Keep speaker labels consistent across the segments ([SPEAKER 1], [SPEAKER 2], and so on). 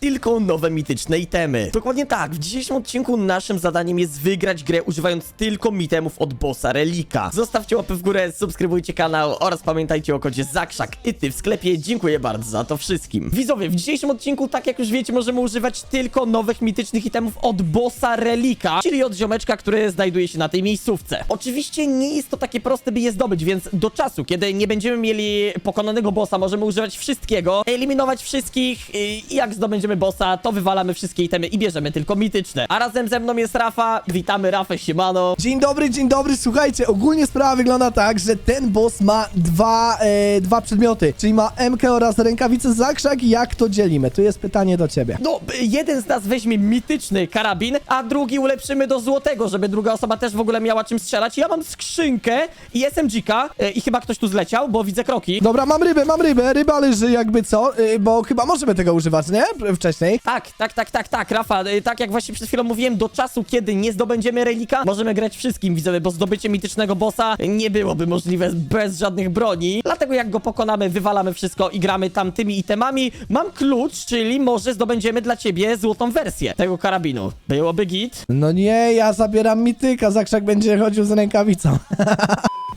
[SPEAKER 1] tylko nowe mityczne itemy. Dokładnie tak, w dzisiejszym odcinku naszym zadaniem jest wygrać grę używając tylko mitemów od bossa Relika. Zostawcie łapę w górę, subskrybujcie kanał oraz pamiętajcie o kodzie ZAKRZAK i ty w sklepie. Dziękuję bardzo za to wszystkim. Widzowie, w dzisiejszym odcinku, tak jak już wiecie, możemy używać tylko nowych mitycznych itemów od bossa Relika, czyli od ziomeczka, który znajduje się na tej miejscówce. Oczywiście nie jest to takie proste, by je zdobyć, więc do czasu, kiedy nie będziemy mieli pokonanego bossa, możemy używać wszystkiego, eliminować wszystkich i jak zdobędziemy bossa, to wywalamy wszystkie itemy i bierzemy tylko mityczne. A razem ze mną jest Rafa. Witamy Rafę, siemano.
[SPEAKER 2] Dzień dobry, dzień dobry, słuchajcie, ogólnie sprawa wygląda tak, że ten boss ma dwa, e, dwa przedmioty, czyli ma MK oraz rękawice zakrzak, jak to dzielimy? Tu jest pytanie do ciebie.
[SPEAKER 1] No, jeden z nas weźmie mityczny karabin, a drugi ulepszymy do złotego, żeby druga osoba też w ogóle miała czym strzelać. Ja mam skrzynkę i SMG-ka y, i chyba ktoś tu zleciał, bo widzę kroki.
[SPEAKER 2] Dobra, mam rybę, mam rybę, ryba leży jakby co, e, bo chyba możemy tego używać, nie? Wcześniej.
[SPEAKER 1] Tak, tak, tak, tak, tak, Rafa, y, tak jak właśnie przed chwilą mówiłem, do czasu, kiedy nie zdobędziemy relika, możemy grać wszystkim, widzowie, bo zdobycie mitycznego bossa nie byłoby możliwe bez żadnych broni. Dlatego jak go pokonamy, wywalamy wszystko i gramy tamtymi itemami. Mam klucz, czyli może zdobędziemy dla ciebie złotą wersję tego karabinu. Byłoby git.
[SPEAKER 2] No nie, ja zabieram mityka, zakrzak będzie chodził z rękawicą.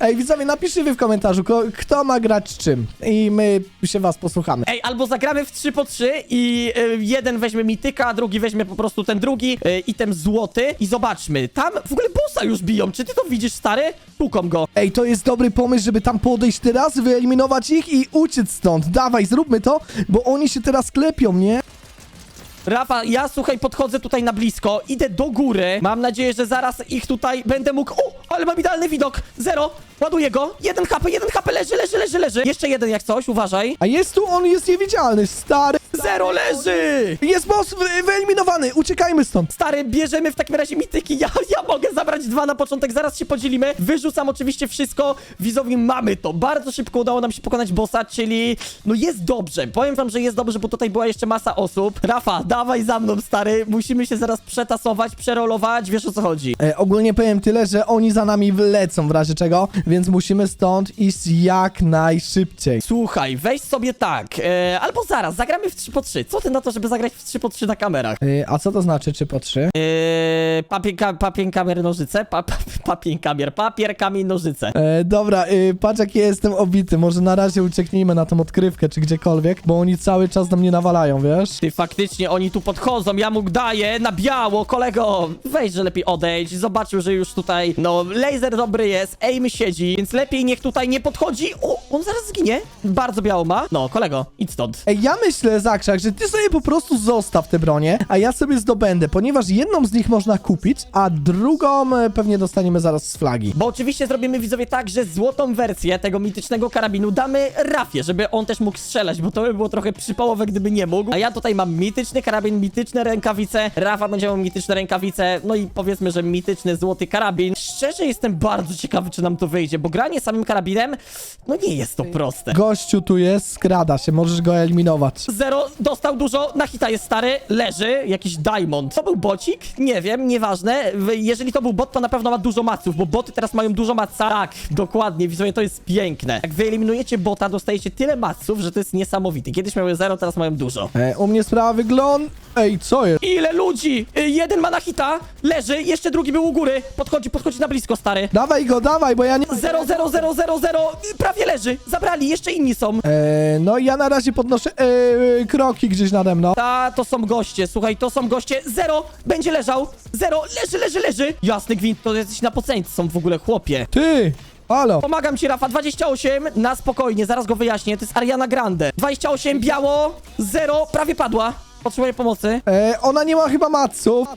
[SPEAKER 2] Ej, widzowie, napiszcie wy w komentarzu, ko- kto ma grać z czym i my się was posłuchamy.
[SPEAKER 1] Ej, albo zagramy w 3 po 3 i y, jeden weźmie mityka, a drugi weźmie po prostu ten drugi y, item złoty i zobaczmy. Tam w ogóle bossa już biją. Czy ty to widzisz, stary? Pukom go.
[SPEAKER 2] Ej, to jest dobry pomysł, żeby tam podejść teraz, wyeliminować ich i uciec stąd. Dawaj, zróbmy to, bo oni się teraz klepią, nie?
[SPEAKER 1] Rafa, ja słuchaj, podchodzę tutaj na blisko, idę do góry. Mam nadzieję, że zaraz ich tutaj będę mógł. O, ale mam idealny widok. Zero. Ładuję go. Jeden HP, jeden HP leży, leży, leży, leży. Jeszcze jeden jak coś, uważaj.
[SPEAKER 2] A jest tu, on jest niewidzialny, stary.
[SPEAKER 1] Zero leży.
[SPEAKER 2] Jest boss wy- wyeliminowany, uciekajmy stąd.
[SPEAKER 1] Stary, bierzemy w takim razie mityki. Ja, ja mogę zabrać dwa na początek, zaraz się podzielimy. Wyrzucam oczywiście wszystko. Widzowie, mamy to. Bardzo szybko udało nam się pokonać bossa, czyli no jest dobrze. Powiem wam, że jest dobrze, bo tutaj była jeszcze masa osób. Rafa, dawaj za mną, stary. Musimy się zaraz przetasować, przerolować. Wiesz o co chodzi.
[SPEAKER 2] E, ogólnie powiem tyle, że oni za nami wlecą w razie czego, więc musimy stąd iść jak najszybciej.
[SPEAKER 1] Słuchaj, weź sobie tak. E, albo zaraz, zagramy w 3 po 3 Co ty na to, żeby zagrać w 3 po 3 na kamerach?
[SPEAKER 2] E, a co to znaczy, czy po trzy?
[SPEAKER 1] Eee, papier, ka, papier, kamier, nożyce? Pa, pa, papier, kamier, papier, kamień, nożyce.
[SPEAKER 2] E, dobra, e, patrz jak ja jestem obity, może na razie ucieknijmy na tą odkrywkę, czy gdziekolwiek, bo oni cały czas na mnie nawalają, wiesz?
[SPEAKER 1] Ty, faktycznie, oni tu podchodzą, ja mu daję na biało, kolego. Weź, że lepiej odejdź. Zobaczył, że już tutaj, no, laser dobry jest, aim siedzi, więc lepiej niech tutaj nie podchodzi. O, on zaraz zginie. Bardzo biało ma. No, kolego, idź stąd.
[SPEAKER 2] Ej, ja myślę, Zakrzak, że ty sobie po prostu zostaw te bronie, a ja sobie zdobędę, ponieważ jedną z nich można kupić, a drugą e, pewnie dostaniemy zaraz z flagi.
[SPEAKER 1] Bo oczywiście zrobimy widzowie tak, że złotą wersję tego mitycznego karabinu damy Rafie, żeby on też mógł strzelać, bo to by było trochę przypałowe, gdyby nie mógł. A ja tutaj mam mityczny karabin, mityczne rękawice, Rafa będzie miał mityczne rękawice, no i powiedzmy, że mityczny złoty karabin. Szczerze jestem bardzo ciekawy, czy nam to wyjdzie, bo granie samym karabinem, no nie jest to proste.
[SPEAKER 2] Gościu tu jest, skrada się, możesz go eliminować.
[SPEAKER 1] Zero, dostał dużo, na hita jest stary, leży, jakiś diamond. To był bocik? Nie wiem, nieważne. W- Jeżeli to był bot, to na pewno ma dużo maców, bo boty teraz mają dużo maca. Tak, dokładnie, widzowie, to jest piękne. Jak wyeliminujecie bota, dostajecie tyle maców, że to jest niesamowite. Kiedyś miały zero, teraz mają dużo.
[SPEAKER 2] E, u mnie sprawa wygląda... Ej, co jest?
[SPEAKER 1] Ile ludzi? Y, Jeden ma na hita, leży, jeszcze drugi był u góry. Podchodzi, podchodzi na blisko, stary.
[SPEAKER 2] Dawaj go, dawaj, bo ja nie...
[SPEAKER 1] Zero, zero, zero, zero, zero, prawie leży. Zabrali, jeszcze inni są.
[SPEAKER 2] E, no ja na razie podnoszę e, kroki gdzieś nade mną.
[SPEAKER 1] Ta, to są goście, słuchaj, to są goście. Zero, będzie leżał. Zero, leży, leży, leży. Jasny gwint, to jesteś na poceńcu są w ogóle, chłopie.
[SPEAKER 2] Ty! Halo!
[SPEAKER 1] Pomagam ci, Rafa, 28, na spokojnie, zaraz go wyjaśnię, to jest Ariana Grande. 28, biało, zero, prawie padła. Potrzebuję pomocy.
[SPEAKER 2] E, ona nie ma chyba maców.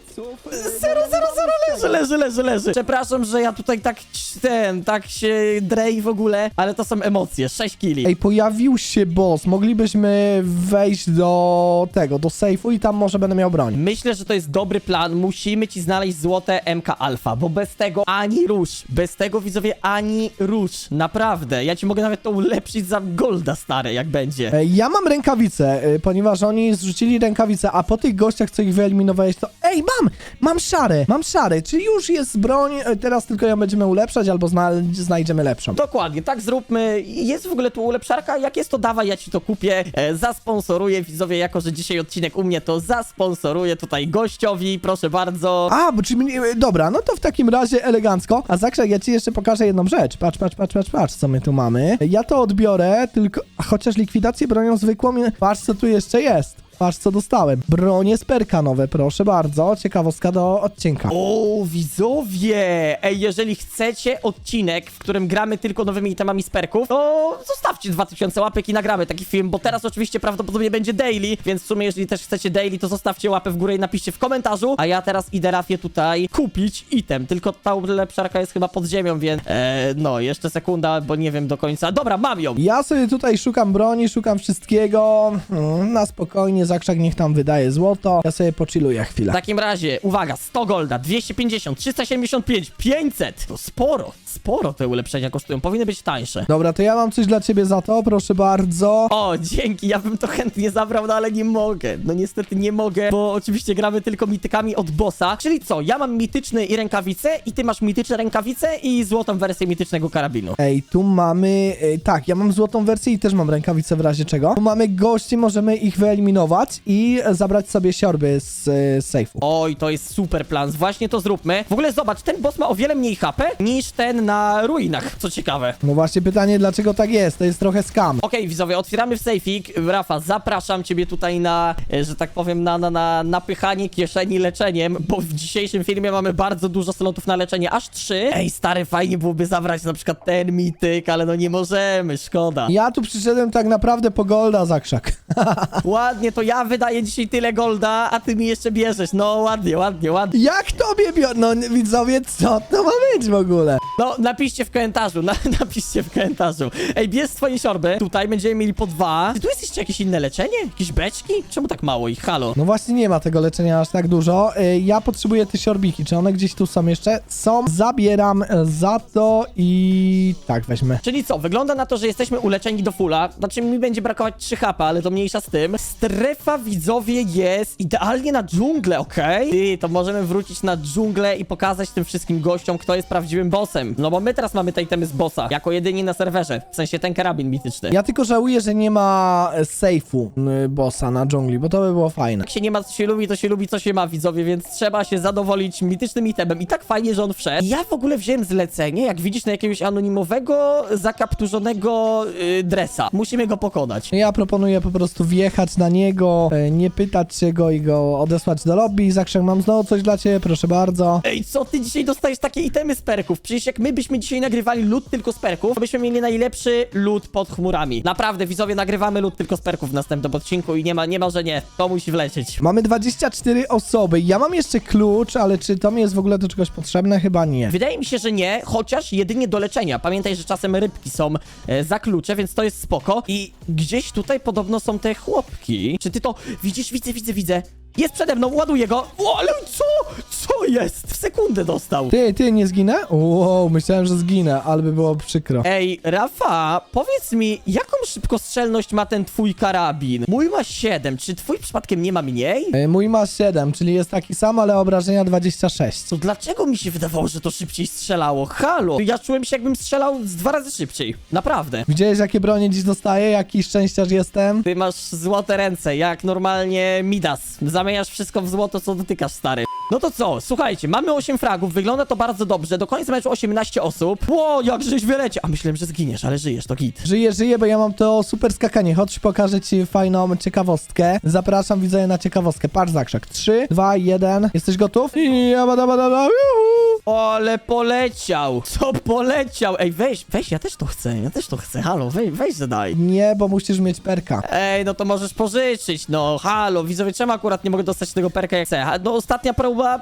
[SPEAKER 1] Zero, zero, zero, leży, leży, leży, leży. Przepraszam, że ja tutaj tak, ten, tak się drej w ogóle, ale to są emocje, 6 kili.
[SPEAKER 2] Ej, pojawił się boss. Moglibyśmy wejść do tego, do sejfu i tam może będę miał broń.
[SPEAKER 1] Myślę, że to jest dobry plan. Musimy ci znaleźć złote MK Alpha, bo bez tego ani rusz. Bez tego widzowie ani rusz. Naprawdę. Ja ci mogę nawet to ulepszyć za golda stare, jak będzie.
[SPEAKER 2] E, ja mam rękawice, e, ponieważ oni zrzucili rękawice rękawice, a po tych gościach, co ich wyeliminowałeś, to... Ej, mam! Mam szare! Mam szare, czyli już jest broń, e, teraz tylko ją będziemy ulepszać, albo zna znajdziemy lepszą.
[SPEAKER 1] Dokładnie, tak zróbmy. Jest w ogóle tu ulepszarka? Jak jest to dawaj, ja ci to kupię. E, zasponsoruję widzowie, jako że dzisiaj odcinek u mnie, to zasponsoruję tutaj gościowi, proszę bardzo.
[SPEAKER 2] A, bo czy e, Dobra, no to w takim razie elegancko. A Zakrzak, ja ci jeszcze pokażę jedną rzecz. Patrz, patrz, patrz, patrz, patrz, co my tu mamy. Ja to odbiorę, tylko... Chociaż likwidację bronią zwykłą... Patrz, co tu jeszcze jest. Patrz, co dostałem. Bronie z perka nowe, proszę bardzo. Ciekawostka do odcinka.
[SPEAKER 1] O, widzowie! Ej, jeżeli chcecie odcinek, w którym gramy tylko nowymi itemami z perków, to zostawcie 2000 łapek i nagramy taki film, bo teraz oczywiście prawdopodobnie będzie daily, więc w sumie jeżeli też chcecie daily, to zostawcie łapę w górę i napiszcie w komentarzu, a ja teraz idę Rafię tutaj kupić item, tylko ta ulepszarka jest chyba pod ziemią, więc e, no, jeszcze sekunda, bo nie wiem do końca. Dobra, mam ją!
[SPEAKER 2] Ja sobie tutaj szukam broni, szukam wszystkiego. Mm, Na spokojnie, Zakrzak niech tam wydaje złoto. Ja sobie pochilluję chwilę.
[SPEAKER 1] W takim razie, uwaga, 100 golda, 250, 375, 500! To sporo, sporo te ulepszenia kosztują, powinny być tańsze.
[SPEAKER 2] Dobra, to ja mam coś dla ciebie za to, proszę bardzo.
[SPEAKER 1] O, dzięki, ja bym to chętnie zabrał, no ale nie mogę. No niestety nie mogę, bo oczywiście gramy tylko mitykami od bossa. Czyli co, ja mam mityczne i rękawice i ty masz mityczne rękawice i złotą wersję mitycznego karabinu.
[SPEAKER 2] Ej, tu mamy... e, tak, ja mam złotą wersję i też mam rękawice w razie czego. Tu mamy gości, możemy ich wyeliminować i e, zabrać sobie siorby z e, sejfu.
[SPEAKER 1] Oj, to jest super plan, właśnie to zróbmy. W ogóle zobacz, ten boss ma o wiele mniej HP niż ten na ruinach, co ciekawe.
[SPEAKER 2] No właśnie pytanie, dlaczego tak jest? To jest trochę skam.
[SPEAKER 1] Okej, widzowie, otwieramy w sejfik. Rafa, zapraszam ciebie tutaj na, e, że tak powiem, na, na, na napychanie kieszeni leczeniem, bo w dzisiejszym filmie mamy bardzo dużo slotów na leczenie, aż trzy. Ej, stary, fajnie byłoby zabrać na przykład ten mityk, ale no nie możemy, szkoda.
[SPEAKER 2] Ja tu przyszedłem tak naprawdę po golda, Zakrzak.
[SPEAKER 1] Ładnie, to ja wydaję dzisiaj tyle golda, a ty mi jeszcze bierzesz. No, ładnie, ładnie, ładnie.
[SPEAKER 2] Jak tobie bior... No widzowie, co to ma być w ogóle?
[SPEAKER 1] No, napiszcie w komentarzu, na, napiszcie w komentarzu. Ej, bierz swoje siorby, tutaj będziemy mieli po dwa. Czy tu jest jeszcze jakieś inne leczenie? Jakieś beczki? Czemu tak mało ich? Halo?
[SPEAKER 2] No właśnie nie ma tego leczenia aż tak dużo. Ja potrzebuję te siorbiki. Czy one gdzieś tu są jeszcze? Są. Zabieram za to i... Tak, weźmy.
[SPEAKER 1] Czyli co, wygląda na to, że jesteśmy uleczeni do fulla. Znaczy mi będzie brakować 3 HP, ale to mniejsza z tym. Strefa widzowie jest idealnie na dżunglę, okej? Ty, to możemy wrócić na dżunglę i pokazać tym wszystkim gościom, kto jest prawdziwym bossem. No bo my teraz mamy te itemy z bossa, jako jedyni na serwerze. W sensie ten karabin mityczny.
[SPEAKER 2] Ja tylko żałuję, że nie ma e, sejfu y, bossa na dżungli, bo to by było fajne.
[SPEAKER 1] Jak się nie ma, co się lubi, to się lubi, co się ma, widzowie, więc trzeba się zadowolić mitycznym itemem. I tak fajnie, że on wszedł. Ja w ogóle wziąłem zlecenie, jak widzisz, na jakiegoś anonimowego, zakapturzonego yy, dresa. Musimy go pokonać.
[SPEAKER 2] Ja proponuję po prostu wjechać na niego, e, nie pytać się go i go odesłać do lobby. Zakrzak, mam znowu coś dla ciebie, proszę bardzo.
[SPEAKER 1] Ej, co ty dzisiaj dostajesz takie itemy z perków? Przecież jak my byśmy dzisiaj nagrywali lód tylko z perków, to byśmy mieli najlepszy lód pod chmurami. Naprawdę, widzowie, nagrywamy lód tylko z perków w następnym odcinku i nie ma, nie ma, że nie. To musi wlecieć.
[SPEAKER 2] Mamy 24 osoby. Ja mam jeszcze klucz, ale czy to mi jest w ogóle do czegoś potrzebne? Chyba nie.
[SPEAKER 1] Wydaje mi się, że nie, chociaż jedynie do leczenia. Pamiętaj, że czasem rybki są e, za klucze, więc to jest spoko. I gdzieś tutaj podobno są te chłopki. Czy ty to widzisz? Widzę, widzę, widzę. Jest przede mną, ładuję go. O, ale co? Co jest? Sekundę dostał.
[SPEAKER 2] Ty, ty, nie zginę? Wow, myślałem, że zginę, ale by było przykro.
[SPEAKER 1] Ej, Rafa, powiedz mi, jaką szybkostrzelność ma ten twój karabin? Mój ma 7, czy twój przypadkiem nie ma mniej?
[SPEAKER 2] E, Mój ma 7, czyli jest taki sam, ale obrażenia 26.
[SPEAKER 1] To dlaczego mi się wydawało, że to szybciej strzelało? Halo! Ja czułem się, jakbym strzelał z dwa razy szybciej. Naprawdę.
[SPEAKER 2] Widziałeś, jakie bronie dziś dostaję? Jaki szczęściarz jestem?
[SPEAKER 1] Ty masz złote ręce, jak normalnie Midas. Zamieniasz wszystko w złoto, co dotykasz, stary. No to co, słuchajcie, mamy 8 fragów, wygląda to bardzo dobrze, do końca meczu 18 osób. Ło, jak żeś wyleciał. A myślałem, że zginiesz, ale żyjesz, to git.
[SPEAKER 2] Żyję, żyję, bo ja mam to super skakanie. Chodź, pokażę ci fajną ciekawostkę. Zapraszam widzowie na ciekawostkę. Patrz, zakrzak. 3, 2, 1. Jesteś gotów? I jabadabadaba, juhu.
[SPEAKER 1] Ale poleciał! Co poleciał? Ej, weź, weź, ja też to chcę, ja też to chcę, halo, weź, weź, że daj.
[SPEAKER 2] Nie, bo musisz mieć perka.
[SPEAKER 1] Ej, no to możesz pożyczyć, no, halo, widzowie, czemu akurat nie mogę dostać tego perka jak chcę? No, ostatnia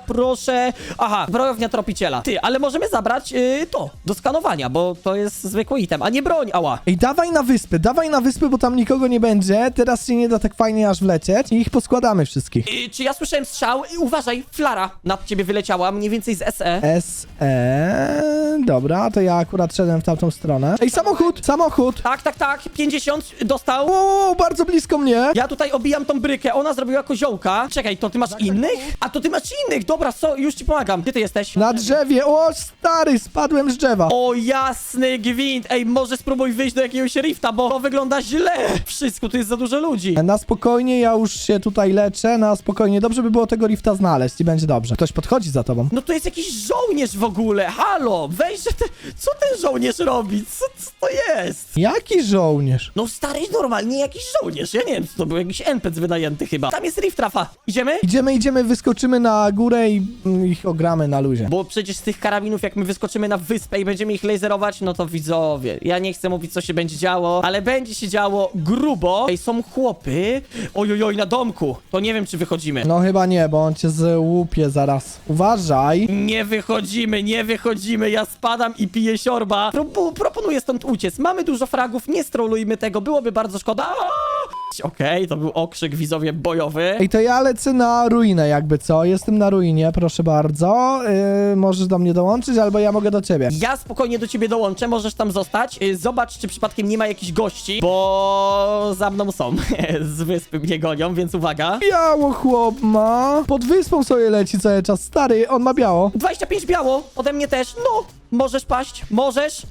[SPEAKER 1] proszę... Aha, zbrojownia tropiciela. Ty, ale możemy zabrać yy, to, do skanowania, bo to jest zwykły item, a nie broń, ała.
[SPEAKER 2] Ej, dawaj na wyspy, dawaj na wyspy, bo tam nikogo nie będzie. Teraz się nie da tak fajnie aż wlecieć i ich poskładamy wszystkich.
[SPEAKER 1] Yy, czy ja słyszałem strzał? Yy, uważaj, flara nad ciebie wyleciała, mniej więcej z SE.
[SPEAKER 2] S, E. Dobra, to ja akurat szedłem w tamtą stronę. Ej, samochód! Samochód!
[SPEAKER 1] Tak, tak, tak, 50 dostał.
[SPEAKER 2] O, bardzo blisko mnie!
[SPEAKER 1] Ja tutaj obijam tą brykę, ona zrobiła koziołka. Czekaj, to ty masz innych? A to ty masz innych, dobra, so, już ci pomagam. Gdzie ty jesteś?
[SPEAKER 2] Na drzewie! O, stary, spadłem z drzewa!
[SPEAKER 1] O jasny gwint! Ej, może spróbuj wyjść do jakiegoś rifta, bo to wygląda źle! Wszystko, tu jest za dużo ludzi.
[SPEAKER 2] Na spokojnie, ja już się tutaj leczę, na spokojnie. Dobrze by było tego rifta znaleźć i będzie dobrze. Ktoś podchodzi za tobą.
[SPEAKER 1] No to jest jakiś żołnierz w ogóle, halo! Weź, że ty... co ten żołnierz robi? Co, co to jest?
[SPEAKER 2] Jaki żołnierz?
[SPEAKER 1] No stary, normalnie jakiś żołnierz, ja nie wiem, co to był jakiś NPC wynajęty chyba. Tam jest rift trafa. Idziemy?
[SPEAKER 2] Idziemy, idziemy, wyskoczymy na górę i mm, ich ogramy na luzie.
[SPEAKER 1] Bo przecież z tych karabinów, jak my wyskoczymy na wyspę i będziemy ich laserować, no to widzowie. Ja nie chcę mówić, co się będzie działo, ale będzie się działo grubo. Ej, są chłopy. Ojojoj, na domku. To nie wiem, czy wychodzimy.
[SPEAKER 2] No chyba nie, bo on cię złupie zaraz. Uważaj.
[SPEAKER 1] Nie wychodzimy, nie wychodzimy, ja spadam i piję siorba. Pro proponuję stąd uciec. Mamy dużo fragów, nie strolujmy tego, byłoby bardzo szkoda. Aaaa! Okej, to był okrzyk widzowie bojowy.
[SPEAKER 2] Ej, to ja lecę na ruinę jakby co. Jestem na ruinie, proszę bardzo. Yy, możesz do mnie dołączyć, albo ja mogę do ciebie.
[SPEAKER 1] Ja spokojnie do ciebie dołączę, możesz tam zostać. Y, Zobacz, czy przypadkiem nie ma jakichś gości, bo za mną są. Z wyspy mnie gonią, więc uwaga.
[SPEAKER 2] Biało chłop ma. Pod wyspą sobie leci cały czas. Stary, on ma biało.
[SPEAKER 1] 25 biało, ode mnie też. No, możesz paść, możesz.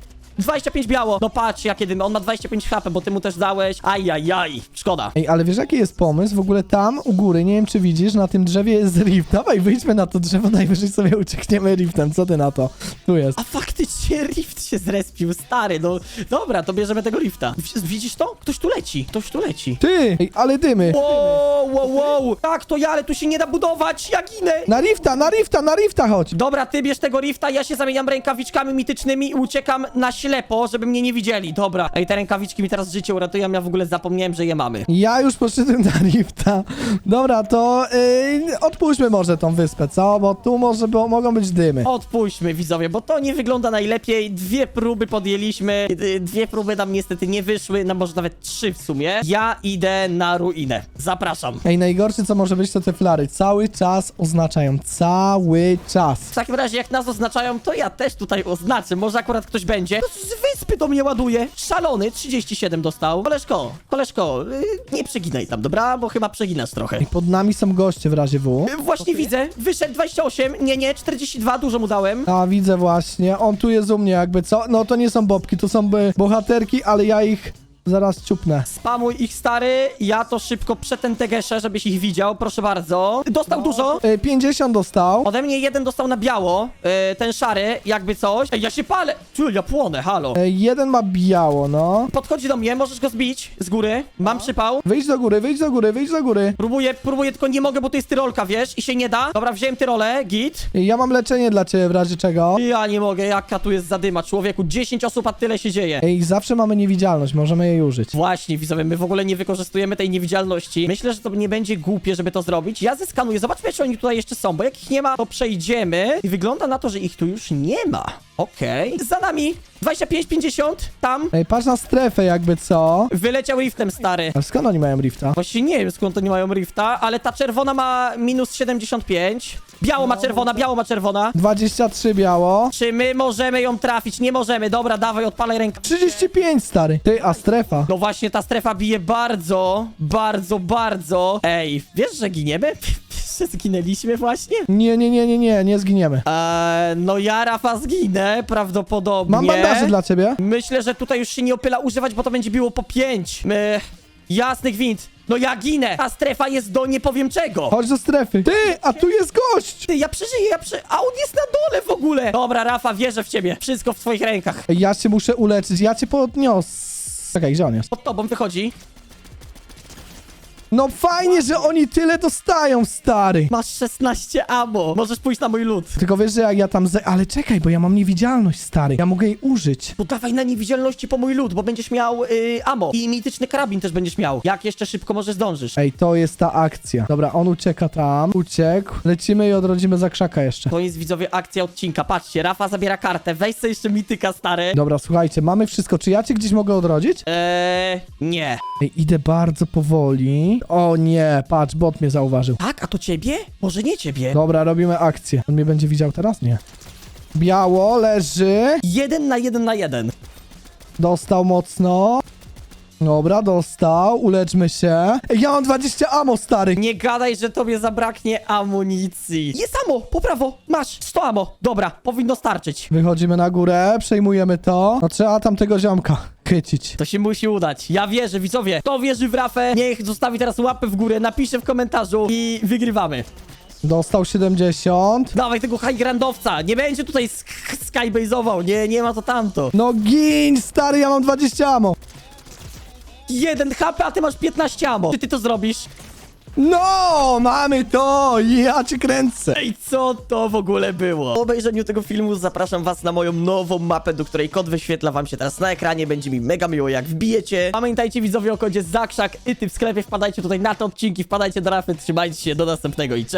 [SPEAKER 1] 25 biało. No patrz, jakie dymy. On ma 25 HP, bo ty mu też dałeś. Ajajaj, szkoda.
[SPEAKER 2] Ej, ale wiesz jaki jest pomysł? W ogóle tam u góry, nie wiem czy widzisz, na tym drzewie jest rift. Dawaj, wyjdźmy na to drzewo, najwyżej sobie uciekniemy riftem. Co ty na to? Tu jest.
[SPEAKER 1] A faktycznie rift się zrespił, stary. No dobra, to bierzemy tego rifta. Widzisz to? Ktoś tu leci, ktoś tu leci.
[SPEAKER 2] Ty! Ej, ale dymy.
[SPEAKER 1] Wow, wow, wow. Tak, to ja, ale tu się nie da budować. Ja ginę.
[SPEAKER 2] Na rifta, na rifta, na rifta chodź.
[SPEAKER 1] Dobra, ty bierz tego rifta, ja się zamieniam rękawiczkami mitycznymi i uciekam na ślepo, żeby mnie nie widzieli. Dobra. Ej, te rękawiczki mi teraz życie uratują, ja w ogóle zapomniałem, że je mamy.
[SPEAKER 2] Ja już poszedłem na rifta. Dobra, to yy, odpuśćmy może tą wyspę, co? Bo tu może bo, mogą być dymy.
[SPEAKER 1] Odpuśćmy, widzowie, bo to nie wygląda najlepiej. Dwie próby podjęliśmy, y, dwie próby nam niestety nie wyszły, no może nawet trzy w sumie. Ja idę na ruinę. Zapraszam.
[SPEAKER 2] Ej, najgorsze co może być to te flary. Cały czas oznaczają. Cały czas.
[SPEAKER 1] W takim razie, jak nas oznaczają, to ja też tutaj oznaczę. Może akurat ktoś będzie. Z wyspy do mnie ładuje. Szalony, 37 dostał. Koleżko, koleżko, y, nie przeginaj tam, dobra? Bo chyba przeginasz trochę.
[SPEAKER 2] Ej, pod nami są goście w razie W.
[SPEAKER 1] Y, Właśnie widzę, wyszedł 28, nie, nie, 42, dużo mu dałem.
[SPEAKER 2] A, widzę właśnie. On tu jest u mnie jakby, co? No to nie są bobki, to są by bohaterki, ale ja ich zaraz ciupnę.
[SPEAKER 1] Spamuj ich, stary, ja to szybko przetentegeszę, żebyś ich widział, proszę bardzo. Dostał dużo.
[SPEAKER 2] Ej, 50 dostał.
[SPEAKER 1] Ode mnie jeden dostał na biało, y, ten szary, jakby coś. Ej, ja się palę. Ty, ja płonę, halo.
[SPEAKER 2] Ej, jeden ma biało, no.
[SPEAKER 1] Podchodzi do mnie, możesz go zbić z góry. Mam przypał.
[SPEAKER 2] Wyjdź do góry, wyjdź do góry, wyjdź do góry.
[SPEAKER 1] Próbuję, próbuję, tylko nie mogę, bo to jest tyrolka, wiesz, i się nie da. Dobra, wziąłem tyrolę, git.
[SPEAKER 2] Ja mam leczenie dla ciebie w razie czego.
[SPEAKER 1] Ja nie mogę, jaka tu jest zadyma, człowieku. 10 osób, a tyle się dzieje.
[SPEAKER 2] Ej, zawsze mamy niewidzialność, możemy jej użyć.
[SPEAKER 1] Właśnie, widzowie, my w ogóle nie wykorzystujemy tej niewidzialności. Myślę, że to nie będzie głupie, żeby to zrobić. Ja zeskanuję, zobaczmy, czy oni tutaj jeszcze są, bo jak ich nie ma, to przejdziemy. I wygląda na to, że ich tu już nie ma. Okej. Za nami 25-50, tam.
[SPEAKER 2] Ej, patrz na strefę jakby, co?
[SPEAKER 1] Wyleciał riftem, stary.
[SPEAKER 2] A skąd oni mają rifta?
[SPEAKER 1] Właśnie nie wiem, skąd oni mają rifta, ale ta czerwona ma minus 75. Biało ma czerwona, biało ma czerwona.
[SPEAKER 2] 23 biało.
[SPEAKER 1] Czy my możemy ją trafić? Nie możemy. Dobra, dawaj, odpalaj rękę.
[SPEAKER 2] 35 stary. Ty, a strefa?
[SPEAKER 1] No właśnie, ta strefa bije bardzo, bardzo, bardzo. Ej, wiesz, że giniemy? Że zginęliśmy właśnie?
[SPEAKER 2] Nie, nie, nie, nie, nie, nie zginiemy.
[SPEAKER 1] Eee, no ja, Rafa, zginę prawdopodobnie.
[SPEAKER 2] Mam bandaże dla ciebie.
[SPEAKER 1] Myślę, że tutaj już się nie opyla używać, bo to będzie biło po 5. My... Jasny gwint. No ja ginę. Ta strefa jest do nie powiem czego.
[SPEAKER 2] Chodź do strefy. Ty, a tu jest gość!
[SPEAKER 1] Ty, ja przeżyję, ja prze... A on jest na dole w ogóle. Dobra, Rafa, wierzę w ciebie. Wszystko w twoich rękach.
[SPEAKER 2] Ja cię muszę uleczyć, ja cię podniosę. Czekaj, gdzie on jest?
[SPEAKER 1] Pod tobą wychodzi.
[SPEAKER 2] No fajnie, że oni tyle dostają, stary.
[SPEAKER 1] Masz 16 amo. Możesz pójść na mój lód.
[SPEAKER 2] Tylko wiesz, że jak ja tam... Ze... Ale czekaj, bo ja mam niewidzialność, stary. Ja mogę jej użyć.
[SPEAKER 1] To dawaj na niewidzialności po mój lód, bo będziesz miał y, amo. I mityczny karabin też będziesz miał. Jak jeszcze szybko może zdążysz.
[SPEAKER 2] Ej, to jest ta akcja. Dobra, on ucieka tam. Uciekł. Lecimy i odrodzimy za krzaka jeszcze.
[SPEAKER 1] To jest widzowie akcja odcinka. Patrzcie, Rafa zabiera kartę. Weź sobie jeszcze mityka, stary.
[SPEAKER 2] Dobra, słuchajcie, mamy wszystko. Czy ja cię gdzieś mogę odrodzić?
[SPEAKER 1] Eee, nie.
[SPEAKER 2] Ej, idę bardzo powoli. O nie, patrz, bot mnie zauważył.
[SPEAKER 1] Tak? A to ciebie? Może nie ciebie.
[SPEAKER 2] Dobra, robimy akcję. On mnie będzie widział teraz? Nie. Biało leży.
[SPEAKER 1] Jeden na jeden na jeden.
[SPEAKER 2] Dostał mocno. Dobra, dostał. Uleczmy się. Ej, Ja mam 20 amo, stary.
[SPEAKER 1] Nie gadaj, że tobie zabraknie amunicji. Jest amo, po prawo, masz 100 amo. Dobra, powinno starczyć.
[SPEAKER 2] Wychodzimy na górę, przejmujemy to. No trzeba tamtego ziomka chycić.
[SPEAKER 1] To się musi udać. Ja wierzę, widzowie. Kto wierzy w Rafę, niech zostawi teraz łapę w górę, napisze w komentarzu i wygrywamy.
[SPEAKER 2] Dostał 70.
[SPEAKER 1] Dawaj tego high grandowca. Nie będzie tutaj sk- skybase'ował. Nie, nie ma to tamto.
[SPEAKER 2] No gin, stary, ja mam 20 amo.
[SPEAKER 1] Jeden HP, a ty masz 15 amo. Czy ty to zrobisz?
[SPEAKER 2] No, mamy to. Ja cię kręcę.
[SPEAKER 1] Ej, co to w ogóle było? Po obejrzeniu tego filmu zapraszam was na moją nową mapę, do której kod wyświetla wam się teraz na ekranie. Będzie mi mega miło, jak wbijecie. Pamiętajcie widzowie o kodzie ZAKSZAK i ty w sklepie. Wpadajcie tutaj na te odcinki, wpadajcie do Rafy, trzymajcie się, do następnego i cześć.